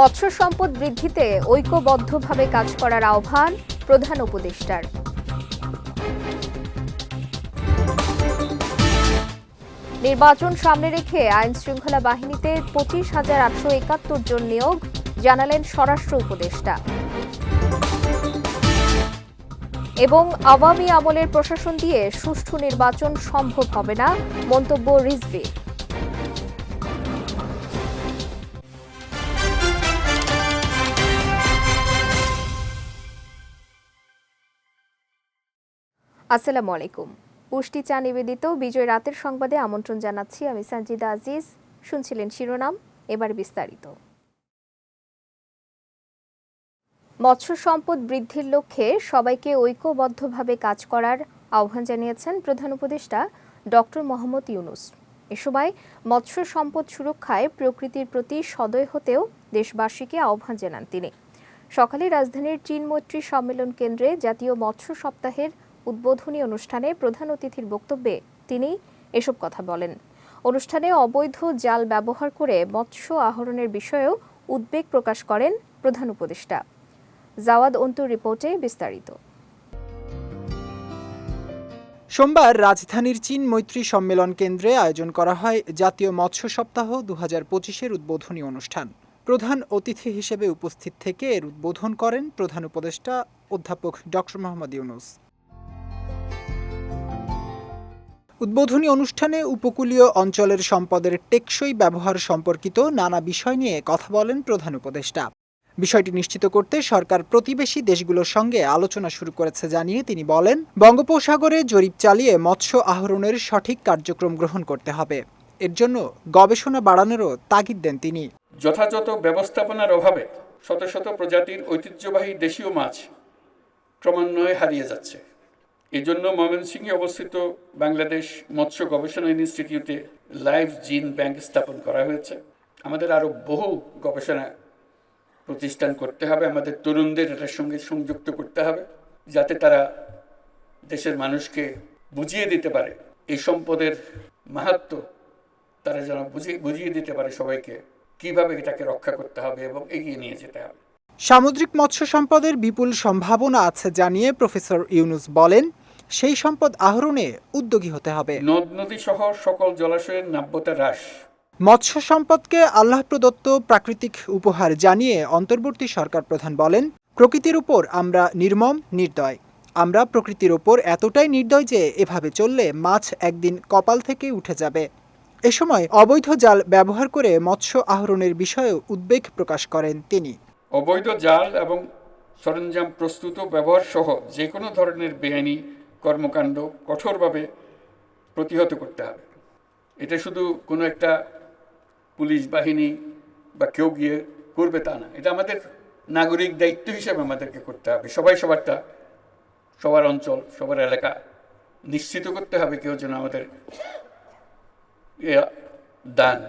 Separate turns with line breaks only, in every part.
মৎস্য সম্পদ বৃদ্ধিতে ঐক্যবদ্ধভাবে কাজ করার আহ্বান প্রধান উপদেষ্টার। নির্বাচন সামনে রেখে আইন শৃঙ্খলা বাহিনীতে পঁচিশ হাজার আটশো একাত্তর জন নিয়োগ জানালেন স্বরাষ্ট্র উপদেষ্টা। এবং আওয়ামী আমলের প্রশাসন দিয়ে সুষ্ঠু নির্বাচন সম্ভব হবে না, মন্তব্য রিজভি। আসসালামু আলাইকুম। পুষ্টি চা নিবেদিত বিজয় রাতের সংবাদে আমন্ত্রণ জানাচ্ছি আমি সঞ্জিদা আজিজ। শুনছিলেন শিরোনাম, এবার বিস্তারিত। মৎস্য সম্পদ বৃদ্ধির লক্ষ্যে সবাইকে ঐক্যবদ্ধভাবে কাজ করার আহ্বান জানিয়েছেন প্রধান উপদেষ্টা ডক্টর মোহাম্মদ ইউনুস। এ সময় মৎস্য সম্পদ সুরক্ষায় প্রকৃতির প্রতি সদয় হতেও দেশবাসীকে আহ্বান জানান তিনি। সকালে রাজধানীর চীন মৈত্রী সম্মেলন কেন্দ্রে জাতীয় মৎস্য সপ্তাহের উদ্বোধনী অনুষ্ঠানে প্রধান অতিথির বক্তব্যে তিনি এসব কথা বলেন। অনুষ্ঠানে অবৈধ জাল ব্যবহার করে মৎস্য আহরণের বিষয়েও উদ্বেগ প্রকাশ করেন প্রধান উপদেষ্টা। জাওয়াদ অন্তুর রিপোর্টে বিস্তারিত।
সোমবার রাজধানীর চীন মৈত্রী সম্মেলন কেন্দ্রে আয়োজন করা হয় জাতীয় মৎস্য সপ্তাহ দু হাজার পঁচিশের উদ্বোধনী অনুষ্ঠান। প্রধান অতিথি হিসেবে উপস্থিত থেকে এর উদ্বোধন করেন প্রধান উপদেষ্টা অধ্যাপক ডক্টর মোহাম্মদ ইউনুস। উদ্বোধনী অনুষ্ঠানে উপকূলীয় অঞ্চলের সম্পদের টেকসই ব্যবহার সম্পর্কিত নানা বিষয় নিয়ে কথা বলেন প্রধান উপদেষ্টা। বিষয়টি নিশ্চিত করতে সরকার প্রতিবেশী দেশগুলোর সঙ্গে আলোচনা শুরু করেছে জানিয়ে তিনি বলেন, বঙ্গোপসাগরে জরিপ চালিয়ে মৎস্য আহরণের সঠিক কার্যক্রম গ্রহণ করতে হবে। এর জন্য গবেষণা বাড়ানোরও তাগিদ দেন তিনি।
যথাযথ ব্যবস্থাপনার অভাবে শত শত প্রজাতির ঐতিহ্যবাহী দেশীয় মাছ ক্রমান্বয়ে হারিয়ে যাচ্ছে। এই জন্য ময়মনসিংহে অবস্থিত বাংলাদেশ মৎস্য গবেষণা ইনস্টিটিউটে লাইভ জিন ব্যাংক স্থাপন করা হয়েছে। আমাদের আরও বহু গবেষণা প্রতিষ্ঠান করতে হবে। আমাদের তরুণদের এটার সঙ্গে সংযুক্ত করতে হবে, যাতে তারা দেশের মানুষকে বুঝিয়ে দিতে পারে। এই সম্পদের মাহাত্ম তারা যেন বুঝিয়ে বুঝিয়ে দিতে পারে সবাইকে, কীভাবে এটাকে রক্ষা করতে হবে এবং এগিয়ে নিয়ে যেতে হবে।
সামুদ্রিক মৎস্য সম্পদের বিপুল সম্ভাবনা আছে জানিয়ে প্রফেসর ইউনুস বলেন সেই সম্পদ আহরণে উদ্যোগী হতে হবে।
নদ নদী সহ সকল জলাশয়ের নাব্যতা হ্রাস।
মৎস্য সম্পদকে আল্লাহ প্রদত্ত প্রাকৃতিক উপহার জানিয়ে অন্তর্বর্তী সরকার প্রধান বলেন প্রকৃতির উপর আমরা নির্মম নির্দয়। আমরা প্রকৃতির ওপর এতটাই নির্দয় যে এভাবে চললে মাছ একদিন কপাল থেকে উঠে যাবে। এ সময় অবৈধ জাল ব্যবহার করে মৎস্য আহরণের বিষয়েও উদ্বেগ প্রকাশ করেন তিনি।
অবৈধ জাল এবং সরঞ্জাম প্রস্তুত ব্যবহার সহ যে কোনো ধরনের বেআইনি কর্মকাণ্ড কঠোরভাবে প্রতিহত করতে হবে। এটা শুধু কোনো একটা পুলিশ বাহিনী বা কেউ গিয়ে করবে তা না। এটা আমাদের নাগরিক দায়িত্ব হিসেবে আমাদেরকে করতে হবে। সবাই সবারটা, সবার অঞ্চল, সবার এলাকা নিশ্চিত করতে হবে কেউ যেন আমাদের দান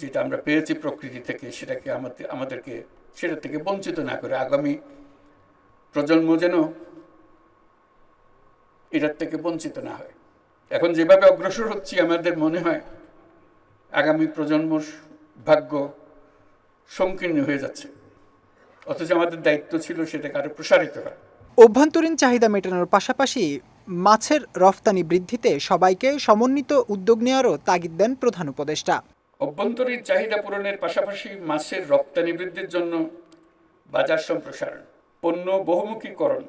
যেটা আমরা পেয়েছি প্রকৃতি থেকে, সেটাকে আমাদের, আমাদেরকে সেটা থেকে বঞ্চিত না করে। আগামী প্রজন্ম যেন এটার থেকে বঞ্চিত না হয়। এখন যেভাবে অগ্রসর হচ্ছি আমাদের মনে হয় আগামী প্রজন্ম ভাগ্য সংকীর্ণ হয়ে যাচ্ছে। অথচ আমাদের দায়িত্ব ছিল সেটাকে আরও প্রসারিত করা।
অভ্যন্তরীণ চাহিদা মেটানোর পাশাপাশি মাছের রফতানি বৃদ্ধিতে সবাইকে সমন্বিত উদ্যোগ নেওয়ারও তাগিদ দেন প্রধান উপদেষ্টা।
অভ্যন্তরীণ চাহিদা পূরণের পাশাপাশি মাছের রপ্তানি বৃদ্ধির জন্য বাজার সম্প্রসারণ পণ্য বহুমুখীকরণ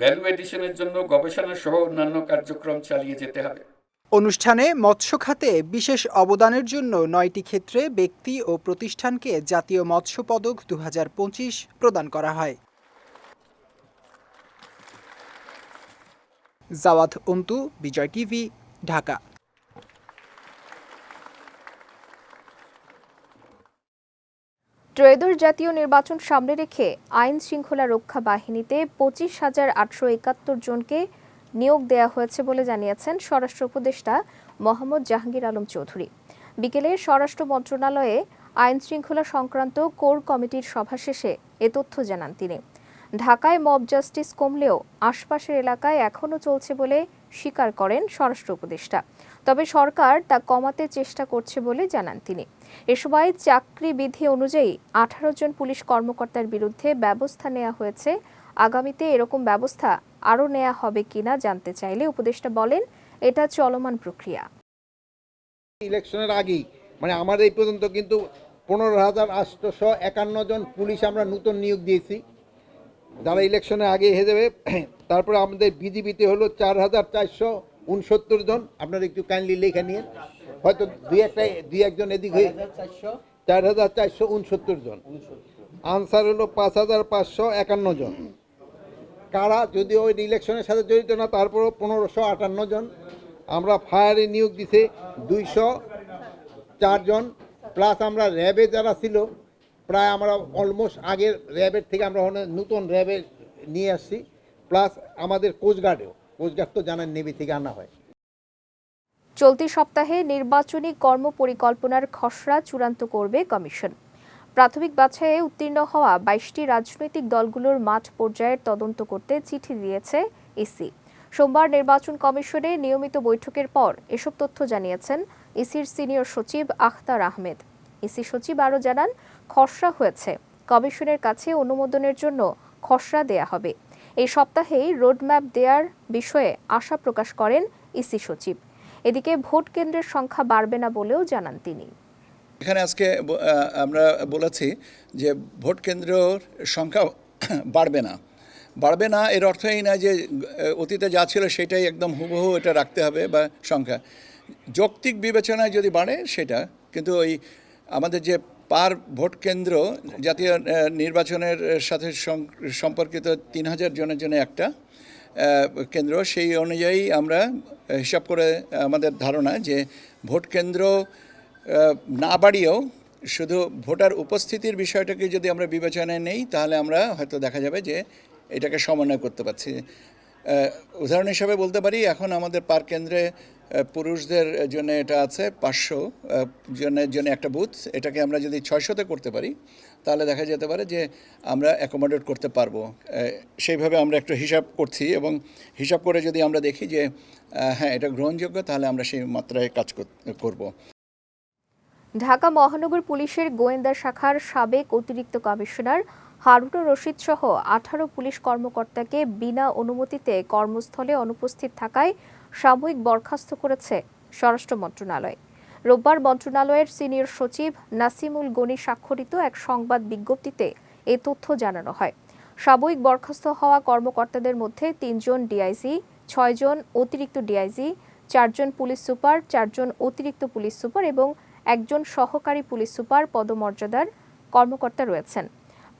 ভ্যালু এডিশনের জন্য গবেষণা সহ অন্যান্য কার্যক্রম চালিয়ে যেতে হবে।
অনুষ্ঠানে মৎস্য খাতে বিশেষ অবদানের জন্য নয়টি ক্ষেত্রে ব্যক্তি ও প্রতিষ্ঠানকে জাতীয় মৎস্য পদক দু হাজার পঁচিশ প্রদান করা হয়। জাওয়াদ অন্তু, বিজয় টিভি, ঢাকা।
ত্রয়োদশ জাতীয় নির্বাচন সামনে রেখে আইন শৃঙ্খলা রক্ষা বাহিনীতে পঁচিশ হাজার আটশো একাত্তর জনকে নিয়োগ দেয়া হয়েছে বলে জানিয়েছেন স্বরাষ্ট্র উপদেষ্টা মোহাম্মদ জাহাঙ্গীর আলম চৌধুরী। বিকেলে স্বরাষ্ট্র মন্ত্রণালয়ে আইন শৃঙ্খলা সংক্রান্ত কোর কমিটির সভা শেষে এ তথ্য জানান তিনি। ঢাকায় মব জাস্টিস কমলেও আশপাশের এলাকায় এখনও চলছে বলে স্বীকার করেন স্বরাষ্ট্র উপদেষ্টা। তবে সরকার তা কমাতে চেষ্টা করছে বলে জানান তিনি। এ সময় চাকরি বিধি অনুযায়ী আঠারো জন পুলিশ কর্মকর্তার বিরুদ্ধে ব্যবস্থা নেওয়া হয়েছে। আগামীতে এরকম ব্যবস্থা আরও নেওয়া হবে কিনা জানতে চাইলে উপদেষ্টা বলেন, এটা চলমান প্রক্রিয়া।
ইলেকশনের আগেই মানে আমার এই পর্যন্ত কিন্তু পনেরো হাজার আটশোশো একান্ন জন পুলিশ আমরা নতুন নিয়োগ দিয়েছি। যারা ইলেকশনের আগে হয়ে যাবে। তারপরে আমাদের বিজিবিতে হলো চার হাজার চারশো উনসত্তর জন। আপনারা একটু কাইন্ডলি লেখা নিয়ে হয়তো দুই একটা দুই একজন এদিক হয়ে চার হাজার চারশো উনসত্তর জন। আনসার হলো পাঁচ হাজার পাঁচশো একান্ন জন। কারা যদি ওই ইলেকশনের সাথে জড়িত না তারপরও পনেরোশো আটান্ন জন। আমরা ফায়ারে নিয়োগ দিছে দুইশো চারজন প্লাস আমরা র্যাবে যারা ছিল প্রায় আমরা অলমোস্ট আগের র্যাবের থেকে আমরা নতুন র্যাবে নিয়ে আসছি প্লাস আমাদের কোস্টগার্ডেও কোস্টগার্ড তো জানেন নেভি থেকে আনা হয়।
চলতি সপ্তাহে নির্বাচনী কর্মপরিকল্পনার খসড়া চূড়ান্ত করবে কমিশন। প্রাথমিক বাছাইয়ে উত্তীর্ণ হওয়া বাইশটি রাজনৈতিক দলগুলোর মাঠ পর্যায়ের তদন্ত করতে চিঠি দিয়েছে ইসি সোমবার নির্বাচন কমিশনে নিয়মিত বৈঠকের পর এসব তথ্য জানিয়েছেন ইসির সিনিয়র সচিব আখতার আহমেদ। ইসি সচিব আরও জানান, খসড়া হয়েছে। কমিশনের কাছে অনুমোদনের জন্য খসড়া দেয়া হবে। এই সপ্তাহেই রোডম্যাপ দেওয়ার বিষয়ে আশা প্রকাশ করেন ইসি সচিব। এদিকে ভোট কেন্দ্রের সংখ্যা বাড়বে না বলেও জানান তিনি।
এখানে আজকে আমরা বলেছি যে ভোট কেন্দ্রের সংখ্যা বাড়বে না। বাড়বে না এর অর্থ এই না যে অতীতে যা ছিল সেটাই একদম হুবহু এটা রাখতে হবে বা সংখ্যা। যৌক্তিক বিবেচনায় যদি বাড়ে সেটা, কিন্তু ওই আমাদের যে পার ভোট কেন্দ্র জাতীয় নির্বাচনের সাথে সম্পর্কিত তিন হাজার জনের জন্য একটা কেন্দ্র। সেই অনুযায়ী আমরা হিসাব করে আমাদের ধারণা যে ভোট কেন্দ্র না বাড়িয়েও শুধু ভোটার উপস্থিতির বিষয়টাকে যদি আমরা বিবেচনায় নেই, তাহলে আমরা হয়তো দেখা যাবে যে এটাকে সমন্বয় করতে পারছি। উদাহরণ হিসাবে বলতে পারি, এখন আমাদের পার কেন্দ্রে পুরুষদের জন্য এটা আছে পাঁচশো জনের জন্য একটা বুথ এটাকে আমরা যদি ছয়শোতে করতে পারি, তাহলে দেখা যেতে পারে যে আমরা অ্যাকোমোডেট করতে পারব। সেইভাবে আমরা একটু হিসাব করছি এবং হিসাব করে যদি আমরা দেখি যে হ্যাঁ এটা গ্রহণযোগ্য, তাহলে আমরা সেই মাত্রায় কাজ কর- করব।
ঢাকা মহানগর পুলিশের গোয়েন্দা শাখার সাবেক অতিরিক্ত কমিশনার হারুনুর রশিদ সহ আঠারো পুলিশ কর্মকর্তাকে বিনা অনুমতিতে কর্মস্থলে অনুপস্থিত থাকায় সাময়িক বরখাস্ত করেছে স্বরাষ্ট্র মন্ত্রণালয়। রোববার মন্ত্রণালয়ের সিনিয়র সচিব নাসিমুল গনি স্বাক্ষরিত এক সংবাদ বিজ্ঞপ্তিতে এ তথ্য জানানো হয়। সাময়িক বরখাস্ত হওয়া কর্মকর্তাদের মধ্যে তিনজন ডিআইজি, ছয়জন অতিরিক্ত ডিআইজি, চারজন পুলিশ সুপার, চারজন অতিরিক্ত পুলিশ সুপার এবং একজন সহকারী পুলিশ সুপার পদমর্যাদার কর্মকর্তা রয়েছেন।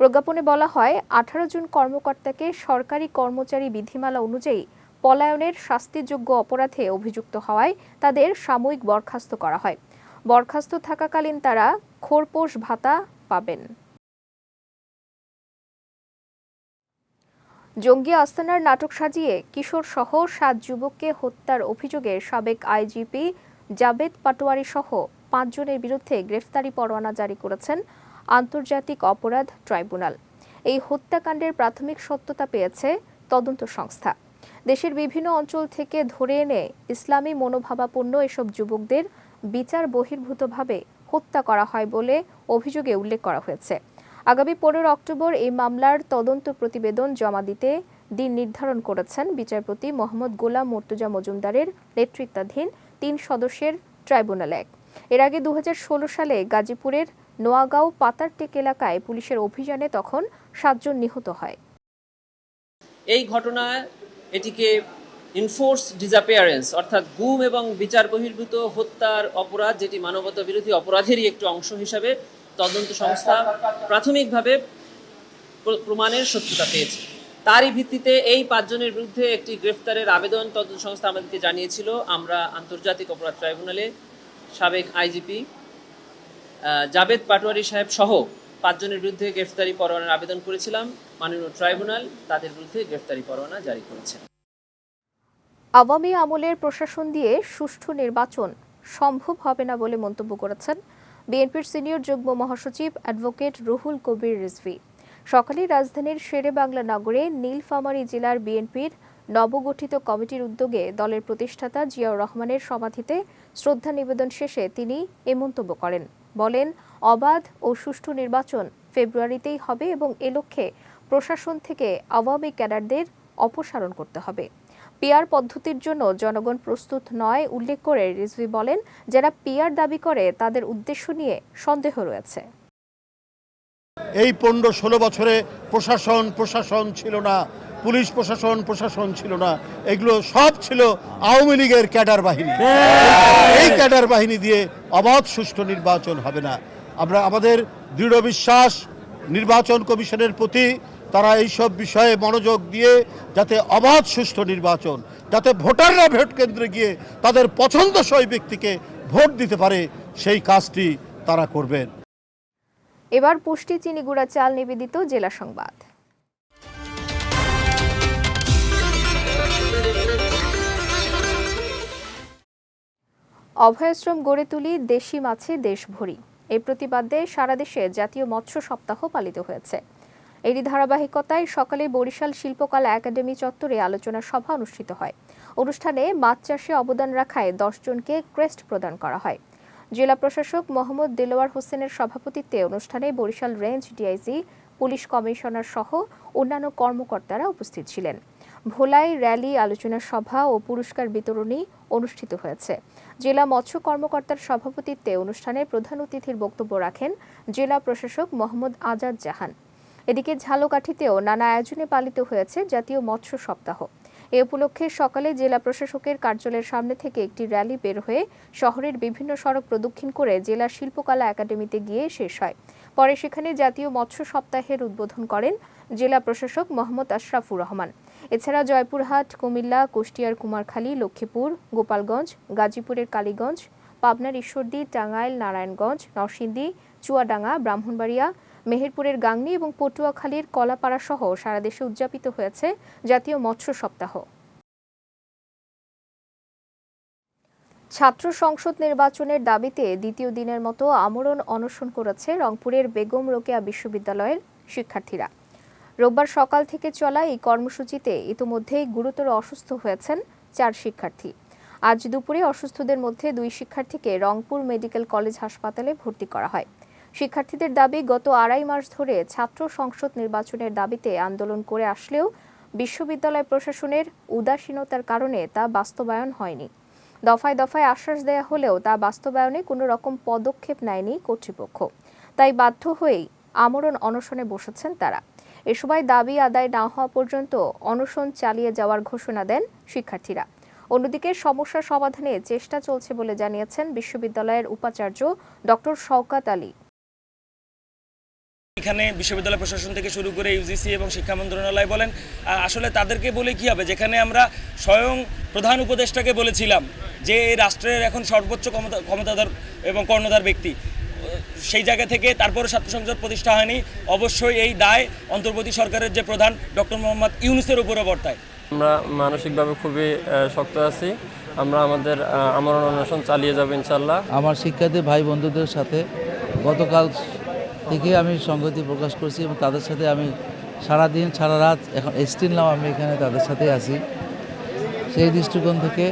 প্রজ্ঞাপনে বলা হয়, আঠারো জন কর্মকর্তাকে সরকারি কর্মচারী বিধিমালা অনুযায়ী পলায়নের শাস্তিযোগ্য অপরাধে অভিযুক্ত হওয়ায় তাদের সাময়িক বরখাস্ত করা হয়। বরখাস্ত থাকাকালীন তারা খোরপোশ ভাতা পাবেন। জঙ্গি আস্তানার নাটক সাজিয়ে কিশোর সহ সাত যুবককে হত্যার অভিযোগে সাবেক আইজিপি জাবেদ পাটোয়ারি সহ পাঁচজনের বিরুদ্ধে গ্রেফতারি পরোয়ানা জারি করেছেন আন্তর্জাতিক অপরাধ ট্রাইব্যুনাল। এই হত্যাকাণ্ডের প্রাথমিক সত্যতা পেয়েছে তদন্ত সংস্থা। দেশের বিভিন্ন অঞ্চল থেকে ধরে এনে ইসলামী মনোভাবাপন্ন এসব যুবকদের বিচার বহির্ভূতভাবে হত্যা করা হয় বলে অভিযোগে উল্লেখ করা হয়েছে। আগামী পনেরো অক্টোবর এই মামলার তদন্ত প্রতিবেদন জমা দিতে দিন নির্ধারণ করেছেন বিচারপতি মোহাম্মদ গোলাম মর্তুজা মজুমদারের নেতৃত্বাধীন তিন সদস্যের ট্রাইব্যুনাল এক। এর আগে দু হাজার ষোলো সালে গাজীপুরের নোয়াগাঁও পাতারটেক এলাকায় পুলিশের অভিযানে তখন সাতজন নিহত হয়।
এই ঘটনায় এটিকে ইনফোর্স ডিসঅ্যাপিয়ারেন্স অর্থাৎ গুম এবং বিচার বহির্ভূত হত্যার অপরাধ, যেটি মানবতা বিরোধী অপরাধেরই একটি অংশ হিসাবে তদন্ত সংস্থা প্রাথমিকভাবে প্রমাণের সত্যতা পেয়েছে। তারই ভিত্তিতে এই পাঁচজনের বিরুদ্ধে একটি গ্রেফতারের আবেদন তদন্ত সংস্থা আমাদেরকে জানিয়েছিল। আমরা আন্তর্জাতিক অপরাধ ট্রাইব্যুনালে সাবেক আইজিপি জাবেদ পাটোয়ারি সাহেব সহ পাঁচজনের বিরুদ্ধে গ্রেফতারি পরোয়ানার আবেদন করেছিলাম। মাননীয় ট্রাইব্যুনাল তাদের বিরুদ্ধে গ্রেফতারি পরোয়ানা জারি করেছে।
আওয়ামী আমলের প্রশাসন দিয়ে সুষ্ঠু নির্বাচন সম্ভব হবে না বলে মন্তব্য করেছেন বিএনপির সিনিয়র যুগ্ম মহাসচিব অ্যাডভোকেট রুহুল কবির রিজভি। সকালে রাজধানীর শেরে বাংলা নগরে নীলফামারী জেলার বিএনপির নবগঠিত কমিটির উদ্যোগে দলের প্রতিষ্ঠাতা জিয়াউর রহমানের সমাধিতে শ্রদ্ধা নিবেদন শেষে তিনি এ মন্তব্য করেন। বলেন অবাধ ও সুষ্ঠু নির্বাচন ফেব্রুয়ারিতেই হবে এবং এ লক্ষ্যে প্রশাসন থেকে আওয়ামী ক্যাডারদের অপসারণ করতে হবে। পিআর পদ্ধতির জন্য জনগণ প্রস্তুত নয় উল্লেখ করে রিজভি বলেন যারা পিআর দাবি করে তাদের উদ্দেশ্য নিয়ে সন্দেহ রয়েছে।
এই পনেরো ষোলো বছরে প্রশাসন প্রশাসন ছিল না পুলিশ প্রশাসন প্রশাসন ছিল না এগুলো সব ছিল আওয়ামী লীগের ক্যাডার বাহিনী। এই ক্যাডার বাহিনী দিয়ে অবাধ সুষ্ঠু নির্বাচন হবে না। আমরা আমাদের দৃঢ় বিশ্বাস নির্বাচন কমিশনের প্রতি তারা এইসব বিষয়ে মনোযোগ দিয়ে যাতে অবাধ, সুষ্ঠু নির্বাচন, যাতে ভোটাররা ভোট কেন্দ্রে গিয়ে তাদের পছন্দসই ব্যক্তিকে ভোট দিতে পারে, সেই কাজটি তারা করবেন।
এবার পুষ্টি, চিনি, গুঁড়া, চাল নিবেদিত জেলা সংবাদ। অভয়াশ্রম গড়ে তুলি দেশি মাছে দেশ ভরি এই প্রতিবাদে সারা দেশে জাতীয় মৎস্য সপ্তাহ পালিত হয়েছে। এরই ধারাবাহিকতায় সকালে বরিশাল শিল্পকলা একাডেমি চত্বরে আলোচনা সভা অনুষ্ঠিত হয়। অনুষ্ঠানে মাছ চাষে অবদান রাখায় দশ জনকে ক্রেস্ট প্রদান করা হয়। জেলা প্রশাসক মোহাম্মদ দেলোয়ার হোসেনের সভাপতিত্বে অনুষ্ঠানে Barishal range DIG, police commissioner সহ অন্যান্য কর্মকর্তারা উপস্থিত ছিলেন। ভোলায় র্যালি, আলোচনা সভা ও পুরস্কার বিতরণী অনুষ্ঠিত হয়েছে। জেলা মৎস্য কর্মকর্তার সভাপতিত্বে অনুষ্ঠানে প্রধান অতিথির বক্তব্য রাখেন জেলা প্রশাসক মোহাম্মদ আজাদ জাহান। এদিকে ঝালকাঠিতেও নানা আয়োজনে পালিত হয়েছে জাতীয় মৎস্য সপ্তাহ। এ উপলক্ষে সকালে জেলা প্রশাসকের কার্যালয়ের সামনে থেকে একটি র্যালি বের হয়ে শহরের বিভিন্ন সড়ক প্রদক্ষিণ করে জেলা শিল্পকলা একাডেমিতে গিয়ে শেষ হয়। পরে সেখানে জাতীয় মৎস্য সপ্তাহের উদ্বোধন করেন জেলা প্রশাসক মোহাম্মদ আশরাফুর রহমান। এছাড়া জয়পুরহাট, কুমিল্লা, কুষ্টিয়ার কুমারখালী, লক্ষ্মীপুর, গোপালগঞ্জ, গাজীপুরের কালীগঞ্জ, পাবনার ঈশ্বরদী, টাঙ্গাইল, নারায়ণগঞ্জ, নরসিংদী, চুয়াডাঙ্গা, ব্রাহ্মণবাড়িয়া, মেহেরপুরের গাংনী এবং পটুয়াখালীর কলাপাড়া সহ সারা দেশে উদযাপিত হয়েছে জাতীয় মৎস্য সপ্তাহ। ছাত্র সংসদ নির্বাচনের দাবিতে দ্বিতীয় দিনের মতো আমরণ অনশন করেছে রংপুরের বেগম রোকেয়া বিশ্ববিদ্যালয়ের শিক্ষার্থীরা। রোববার সকাল থেকে চলা এই কর্মসূচিতে ইতোমধ্যেই গুরুতর অসুস্থ হয়েছেন চার শিক্ষার্থী। আজ দুপুরে অসুস্থদের মধ্যে দুই শিক্ষার্থীকে রংপুর মেডিকেল কলেজ হাসপাতালে ভর্তি করা হয়। শিক্ষার্থীদের দাবি, গত আড়াই মাস ধরে ছাত্র সংসদ নির্বাচনের দাবিতে আন্দোলন করে আসলেও বিশ্ববিদ্যালয় প্রশাসনের উদাসীনতার কারণে তা বাস্তবায়ন হয়নি। দফায় দফায় আশ্বাস দেয়া হলেও তা বাস্তবায়নে কোনো রকম পদক্ষেপ নেয়নি কর্তৃপক্ষ। তাই বাধ্য হয়েই আমরণ অনশনে বসেছেন তারা। এ সময় দাবি আদায় না হওয়া পর্যন্ত অনশন চালিয়ে যাওয়ার ঘোষণা দেন শিক্ষার্থীরা। অন্যদিকে সমস্যা সমাধানে চেষ্টা চলছে বলে জানিয়েছেন বিশ্ববিদ্যালয়ের উপাচার্য ডক্টর শওকাত আলী।
এখানে বিশ্ববিদ্যালয় প্রশাসন থেকে শুরু করে ইউজিসি এবং শিক্ষা মন্ত্রণালয় বলেন আসলে তাদেরকে বলে কি হবে? যেখানে আমরা স্বয়ং প্রধান উপদেষ্টাকে বলেছিলাম যে রাষ্ট্রের এখন সর্বোচ্চ ক্ষমতা, ক্ষমতাধর এবং কর্ণধার ব্যক্তি। সেই জায়গা থেকে তারপরে ছাত্র সংসদ প্রতিষ্ঠা হয়নি। অবশ্যই এই দায় অন্তর্বর্তী সরকারের যে প্রধান ডক্টর মোহাম্মদ ইউনুসের উপরে বর্তায়।
আমরা মানসিকভাবে খুবই শক্ত আছি। আমরা আমাদের আমরণ অনশন চালিয়ে যাব ইনশাল্লাহ
আমার শিক্ষার্থী ভাই বন্ধুদের সাথে গতকাল থেকে আমি সংগতি প্রকাশ করছি এবং তাদের সাথে আমি সারা দিন সারা রাত এখন নাও আমি এখানে তাদের সাথে আছি। সেই দৃষ্টিকোণ থেকে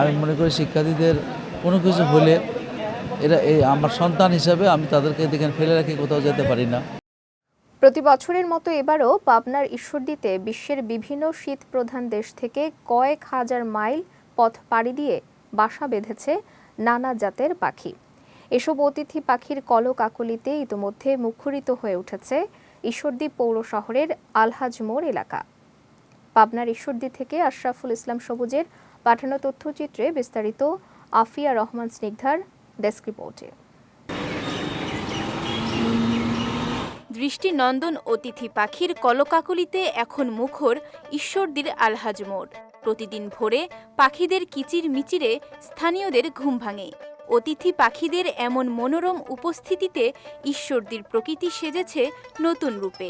আমি মনে করি শিক্ষার্থীদের কোনো কিছু হলে এরা আমার সন্তান হিসাবে আমি তাদেরকে দেখেন ফেলে রাখি, কোথাও যেতে পারি না।
প্রতি বছরের মতো এবারও পাবনার ঈশ্বরদীতে বিশ্বের বিভিন্ন শীত প্রধান দেশ থেকে কয়েক হাজার মাইল পথ পাড়ি দিয়ে বাসা বেঁধেছে নানা জাতের পাখি। এসব অতিথি পাখির কলকাকলিতে ইতোমধ্যে মুখরিত হয়ে উঠেছে ঈশ্বরদী পৌর শহরের আলহাজ মোড় এলাকা। পাবনার ঈশ্বরদী থেকে আশরাফুল ইসলাম সবুজের পাঠানো তথ্যচিত্রে বিস্তারিত আফিয়া রহমান স্নিগ্ধার ডেস্ক রিপোর্টে।
দৃষ্টিনন্দন অতিথি পাখির কলকাকলিতে এখন মুখর ঈশ্বরদীর আলহাজ মোড়। প্রতিদিন ভোরে পাখিদের কিচির মিচিরে স্থানীয়দের ঘুম ভাঙে। অতিথি পাখিদের এমন মনোরম উপস্থিতিতে ঈশ্বরদীর প্রকৃতি সেজেছে নতুন রূপে।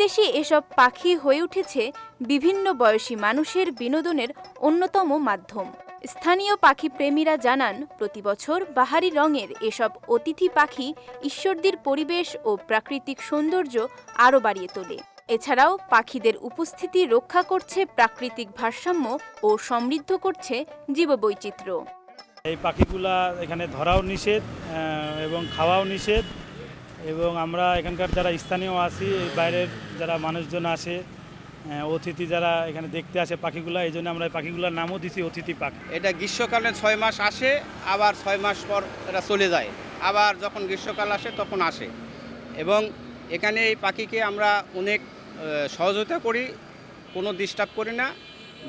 ভিনদেশি এসব পাখি হয়ে উঠেছে বিভিন্ন বয়সী মানুষের বিনোদনের অন্যতম মাধ্যম। স্থানীয় পাখি প্রেমীরা জানান প্রতি বছর বাহারি রঙের এসব অতিথি পাখি ঈশ্বরদীর পরিবেশ ও প্রাকৃতিক সৌন্দর্য আরও বাড়িয়ে তোলে। এছাড়াও পাখিদের উপস্থিতি রক্ষা করছে প্রাকৃতিক ভারসাম্য ও সমৃদ্ধ করছে জীববৈচিত্র্য।
এই পাখিগুলা এখানে ধরাও নিষেধ এবং খাওয়াও নিষেধ। এবং আমরা এখানকার যারা স্থানীয় আছি এই বাইরের যারা মানুষজন আসে অতিথি যারা এখানে দেখতে আসে পাখিগুলা এই জন্য আমরা এই পাখিগুলোর নামও দিছি অতিথি পাখি।
এটা গ্রীষ্মকালে ছয় মাস আসে আবার ছয় মাস পর এটা চলে যায়। আবার যখন গ্রীষ্মকাল আসে তখন আসে। এবং এখানে এই পাখিকে আমরা অনেক সহযোগিতা করি কোনো ডিস্টার্ব করি না।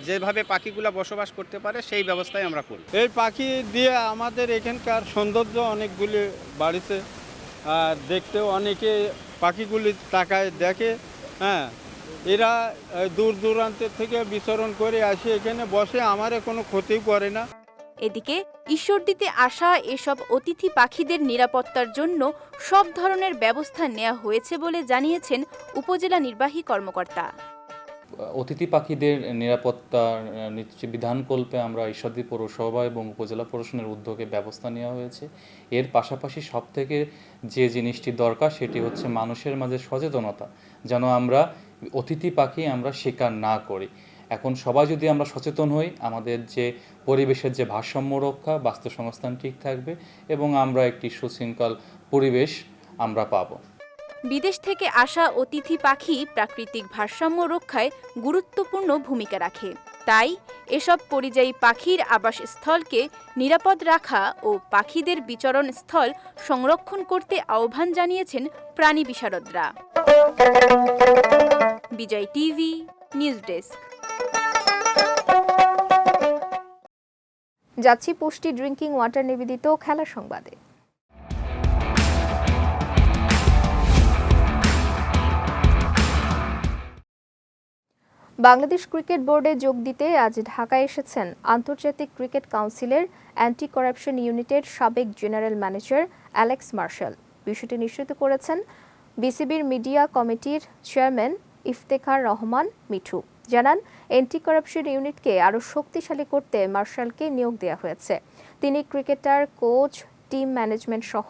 যেভাবে পাখিগুলো বসবাস করতে পারে সেই ব্যবস্থাই আমরা করি।
এই পাখি দিয়ে আমাদের এখানকার সৌন্দর্য অনেকগুলি বাড়িতে আর দেখতেও অনেকে পাখিগুলি তাকায় দেখে হ্যাঁ। এরা দূর দূরান্তের থেকে বিচরণ করে আসে এখানে, বসে আমারে কোনো ক্ষতি করে না।
এদিকে ঈশ্বরদীতে আসা এসব অতিথি পাখিদের নিরাপত্তার জন্য সব ধরনের ব্যবস্থা নেওয়া হয়েছে বলে জানিয়েছেন উপজেলা নির্বাহী কর্মকর্তা।
অতিথি পাখিদের নিরাপত্তা বিধানকল্পে আমরা ঈশ্বরদী পৌরসভা এবং উপজেলা প্রশাসনের উদ্যোগে ব্যবস্থা নেওয়া হয়েছে। এর পাশাপাশি সব থেকে যে জিনিসটি দরকার সেটি হচ্ছে মানুষের মাঝে সচেতনতা, যেন আমরা অতিথি পাখি আমরা শিকার না করি। এখন সবাই যদি আমরা সচেতন হই, আমাদের যে পরিবেশের যে ভারসাম্য রক্ষা, বাস্তুসংস্থান ঠিক থাকবে এবং আমরা একটি সুশৃঙ্খল পরিবেশ আমরা পাবো।
বিদেশ থেকে আসা অতিথি পাখি প্রাকৃতিক ভারসাম্য রক্ষায় গুরুত্বপূর্ণ ভূমিকা রাখে। তাই এসব পরিযায়ী পাখির আবাসস্থলকে নিরাপদ রাখা ও পাখিদের বিচরণ স্থল সংরক্ষণ করতে আহ্বান জানিয়েছেন প্রাণী বিশারদরা। Bijoy TV, news desk.
যাচ্ছি পুষ্টি ড্রিঙ্কিং ওয়াটার নিবেদিত খেলা সংবাদে। বাংলাদেশ ক্রিকেট বোর্ডে যোগ দিতে আজ ঢাকায় এসেছেন আন্তর্জাতিক ক্রিকেট কাউন্সিলের অ্যান্টি করাপশন ইউনিটের সাবেক জেনারেল ম্যানেজার অ্যালেক্স মার্শাল। বিষয়টি নিশ্চিত করেছেন বিসিবির মিডিয়া কমিটির চেয়ারম্যান ইফতেখার রহমান মিঠু। জানান অ্যান্টি করাপশন ইউনিটকে আরও শক্তিশালী করতে মার্শালকে নিয়োগ দেওয়া হয়েছে। তিনি ক্রিকেটার, কোচ, টিম ম্যানেজমেন্ট সহ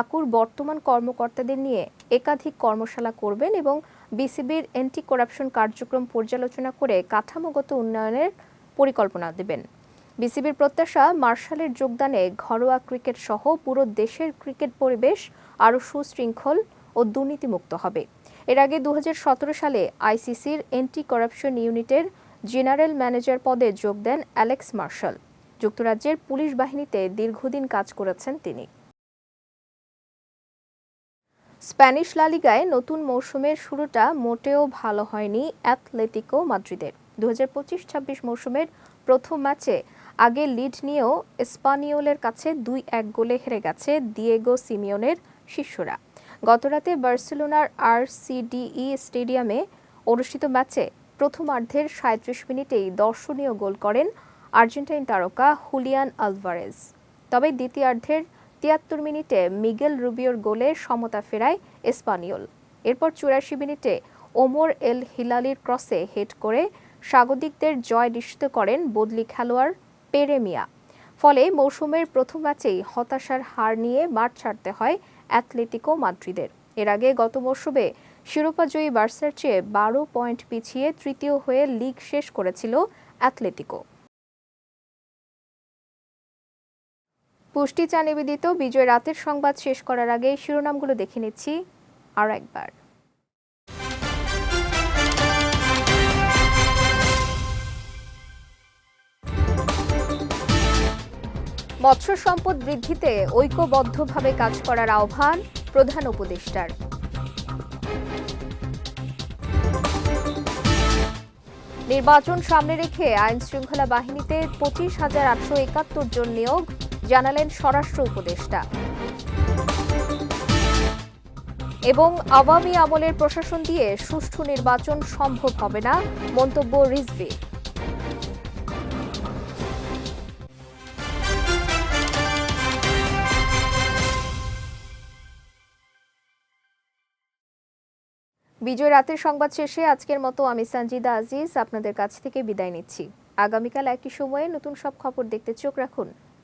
আকুর বর্তমান কর্মকর্তাদের নিয়ে একাধিক কর্মশালা করবেন এবং বিসিবির অ্যান্টি করাপশন কার্যক্রম পর্যালোচনা করে কাঠামোগত উন্নয়নের পরিকল্পনা দেবেন। বিসিবির প্রত্যাশা, মার্শালের যোগদানে ঘরোয়া ক্রিকেট সহ পুরো দেশের ক্রিকেট পরিবেশ আরও সুশৃঙ্খল ও দুর্নীতিমুক্ত হবে। এর আগে দু হাজার সতেরো সালে আইসিসির অ্যান্টি করাপশন ইউনিটের জেনারেল ম্যানেজার পদে যোগ দেন অ্যালেক্স মার্শাল। যুক্তরাজ্যের পুলিশ বাহিনীতে দীর্ঘদিন কাজ করেছেন তিনি। স্প্যানিশ লালিগায় নতুন মৌসুমের শুরুটা মোটেও ভালো হয়নি অ্যাথলেটিকো মাদ্রিদের। দু হাজার পঁচিশ ছাব্বিশ মৌসুমের প্রথম ম্যাচে আগে লিড নিয়েও স্পানিওলের কাছে দুই এক গোলে হেরে গেছে দিয়েগো সিমিওনের শিষ্যরা। গতরাতে বার্সেলোনার আর সিডিই স্টেডিয়ামে অনুষ্ঠিত ম্যাচে প্রথমার্ধের সাঁত্রিশ মিনিটেই দর্শনীয় গোল করেন আর্জেন্টাইন তারকা হুলিয়ান আলভারেজ। তবে দ্বিতীয়ার্ধের তিয়াত্তর মিনিটে মিগেল রুবিওর গোলে সমতা ফেরায় এসপানিওল এরপর চুরাশি মিনিটে ওমর এল হিলালির ক্রসে হেড করে স্বাগতিকদের জয় নিশ্চিত করেন বদলি খেলোয়াড় পেরেমিয়া। ফলে মৌসুমের প্রথম ম্যাচেই হতাশার হার নিয়ে মাঠ ছাড়তে হয় অ্যাথলেটিকো মাদ্রিদের। এর আগে গত মৌসুমে শিরোপাজয়ী বার্সার চেয়ে বারো পয়েন্ট পিছিয়ে তৃতীয় হয়ে লিগ শেষ করেছিল অ্যাথলেটিকো। পুষ্টি চা নিবেদিত, বিজয় রাতের সংবাদ শেষ করার আগে শিরোনামগুলো দেখে নিচ্ছি আর একবার। মৎস্য সম্পদ বৃদ্ধিতে ঐক্যবদ্ধভাবে কাজ করার আহ্বান প্রধান উপদেষ্টার। নির্বাচন সামনে রেখে আইন শৃঙ্খলা বাহিনীতে পঁচিশ হাজার আটশো একাত্তর জন নিয়োগ জানালেন স্বরাষ্ট্র উপদেষ্টা। এবং আওয়ামী আমলের প্রশাসন দিয়ে সুষ্ঠু নির্বাচন সম্ভব হবে না, মন্তব্য রিজভি। বিজয় রাতের সংবাদ শেষে আজকের মতো আমি সঞ্জিদা আজিজ, আপনাদের কাছ থেকে বিদায় নিচ্ছি। আগামীকাল একই সময়ে নতুন সব খবর দেখতে চোখ রাখুন।